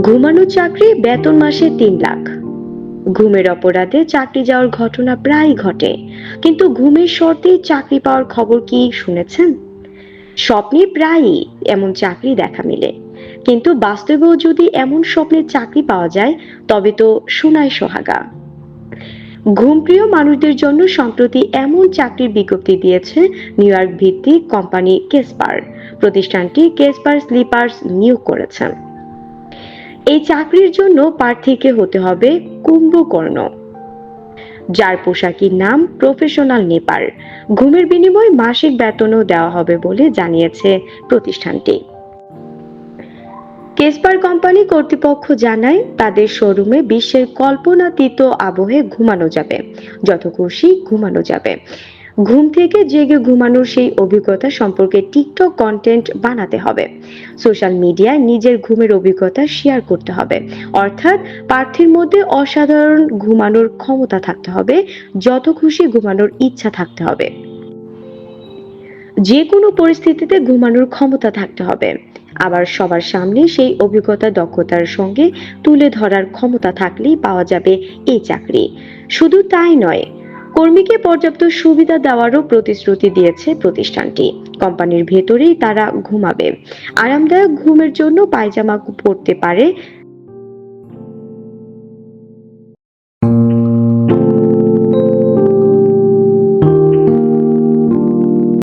ঘুমানো চাকরি, বেতন মাসে তিন লাখ। ঘুমের অপরাধে চাকরি যাওয়ার ঘটনা প্রায় ঘটে। কিন্তু ঘুমের শর্তে চাকরি পাওয়ার খবর কি শুনেছেন? স্বপ্নে প্রায়ই এমন চাকরি দেখা মিলে। কিন্তু বাস্তবেও যদি এমন স্বপ্নের চাকরি পাওয়া যায়, তবে তো সোনায় সোহাগা। ঘুমপ্রিয় মানুষদের জন্য সম্প্রতি এমন চাকরির বিজ্ঞপ্তি দিয়েছে নিউ ইয়র্ক ভিত্তিক কোম্পানি কেসপার। প্রতিষ্ঠানটি কেসপার স্লিপার্স নিয়োগ করেছেন এই চাকরির জন্য প্রার্থীকে হতে হবে কুম্ভকর্ণ। যার পোশাকির নাম প্রফেশনাল নেপার। ঘুমের বিনিময়ে মাসিক বেতনও দেওয়া হবে বলে জানিয়েছে প্রতিষ্ঠানটি। কেসপার কোম্পানি কর্তৃপক্ষ জানায়, তাদের শোরুমে বিশ্বের কল্পনাতীত আবহে ঘুমানো যাবে যত খুশি ঘুমানো যাবে। ঘুম থেকে জেগে ঘুমানোর সেই অভিজ্ঞতা সম্পর্কে টিকটক কন্টেন্ট বানাতে হবে। সোশ্যাল মিডিয়ায় নিজের ঘুমের অভিজ্ঞতা শেয়ার করতে হবে। অর্থাৎ প্রার্থীর মধ্যে অসাধারণ ঘুমানোর ক্ষমতা থাকতে হবে যত খুশি ঘুমানোর ইচ্ছা থাকতে হবে। যে কোনো পরিস্থিতিতে ঘুমানোর ক্ষমতা থাকতে হবে। আবার সবার সামনে সেই অভিজ্ঞতা, দক্ষতার সঙ্গে তুলে ধরার ক্ষমতা থাকলেই পাওয়া যাবে এই চাকরি। শুধু তাই নয়, কর্মীকে পর্যাপ্ত সুবিধা দেওয়ারও প্রতিশ্রুতি দিয়েছে প্রতিষ্ঠানটি। কোম্পানির ভেতরেই তারা ঘুমাবে। আরামদায়ক ঘুমের জন্য পায়জামা পরতে পারে